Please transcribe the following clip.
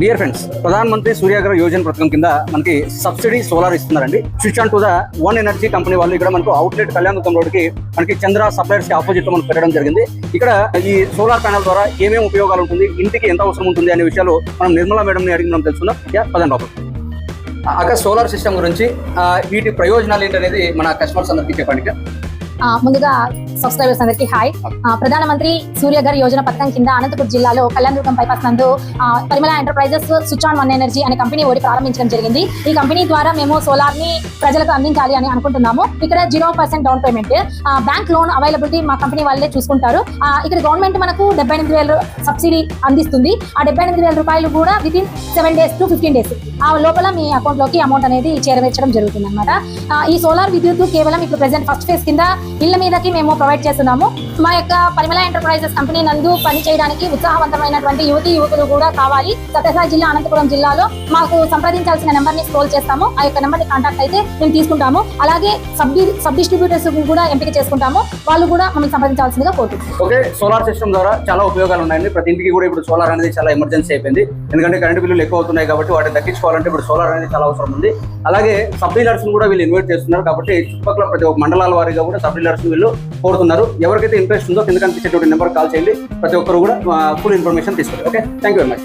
Dear friends Pradhan Mantri సూర్యాగ్రహ Yojana పథకం కింద మనకి సబ్సిడీ సోలార్ ఇస్తున్నారండి. Switch on to the one energy company వాళ్ళు ఇక్కడ మనకు అవుట్లెట్ కళ్యాణదుర్గం రోడ్కి మనకి చంద్ర సప్లైర్స్కి ఆపోజిట్లో మనకు పెట్టడం జరిగింది. ఇక్కడ ఈ సోలార్ ప్యానల్ ద్వారా ఏమేమి ఉపయోగాలు ఉంటుంది ఇంటికి ఎంత అవసరం ఉంటుంది అనే విషయాలు మనం నిర్మలా మేడం ని అడిగి మనం తెలుసుకుందాం. యా పదండి లోపల అక్కడ సోలార్ సిస్టమ్ గురించి వీటి ప్రయోజనాలు ఏంటనేది మన కస్టమర్స్ అందరికీ చెప్పండి. ముందుగా సబ్స్క్రైబర్స్ అందరికీ హాయ్ ఆ, ప్రధానమంత్రి సూర్యఘర్ యోజన పథకం కింద అనంతపురం జిల్లాలో కళ్యాణదుర్గం బైపాస్ నందు Parimala enterprises switch on one energy అనే కంపెనీ ఓడి ప్రారంభించడం జరిగింది. ఈ కంపెనీ ద్వారా మేము సోలార్ని ప్రజలకు అందించాలి అని అనుకుంటున్నాము. ఇక్కడ zero percent down payment bank loan availability మా కంపెనీ వాళ్ళే చూసుకుంటారు. ఇక్కడ గవర్నమెంట్ మనకు డెబ్బై ఎనిమిది వేలు సబ్సిడీ అందిస్తుంది. ఆ డెబ్బై ఎనిమిది వేల రూపాయలు కూడా within seven days to fifteen days ఆ లోపల మీ అకౌంట్లోకి అమౌంట్ అనేది చేరవేర్చడం జరుగుతుంది అనమాట ఈ సోలార్ విద్యుత్ కేవలం ఇప్పుడు ప్రెసెంట్ ఫస్ట్ ఫేజ్ కింద ఇళ్ళ మీదకి మేము ప్రొవైడ్ చేస్తున్నాము. మా యొక్క పరిమళ ఎంటర్ప్రైజెస్ కంపెనీ నందు పని చేయడానికి ఉత్సాహవంతమైనటువంటి యువతి యువకులు కూడా కావాలి. సత్యసాయి జిల్లా అనంతపురం జిల్లాలో మాకు సంప్రదించాల్సిన నెంబర్ని స్క్రోల్ చేస్తాము. ఆ యొక్క నెంబర్ని కాంటాక్ట్ అయితే మేము తీసుకుంటాము. అలాగే సబ్ సబ్ డిస్ట్రిబ్యూటర్స్ కూడా ఎంపిక చేసుకుంటాము. వాళ్ళు కూడా మమ్మల్ని సంప్రదించాల్సిందిగా కోరుతున్నాం ఓకే సోలార్ సిస్టమ్ ద్వారా చాలా ఉపయోగాలు ఉన్నాయండి. ప్రతి ఇంటికి కూడా ఇప్పుడు సోలార్ అనేది చాలా ఎమర్జెన్సీ అయిపోయింది. ఎందుకంటే కరెంట్ బిల్లులు ఎక్కువ అవుతున్నాయి కాబట్టి వాటిని తగ్గించుకోవాలంటే ఇప్పుడు సోలార్ అనేది చాలా అవసరం ఉంది. అలాగే సబ్ డీలర్స్ కూడా వీళ్ళు ఇన్వైట్ చేస్తున్నారు కాబట్టి చుట్టుపక్కల ప్రతి ఒక్క మండలాల వారిగా కూడా సబ్ డీలర్స్ వీళ్ళు కోరుతున్నారు. ఎవరికైతే ఇంట్రెస్ట్ ఉందో కింద కనిపించేటువంటి నెంబర్ కాల్ చేయండి. ప్రతి ఒక్కరు కూడా ఫుల్ ఇన్ఫర్మేషన్ తీసుకోండి okay thank you very much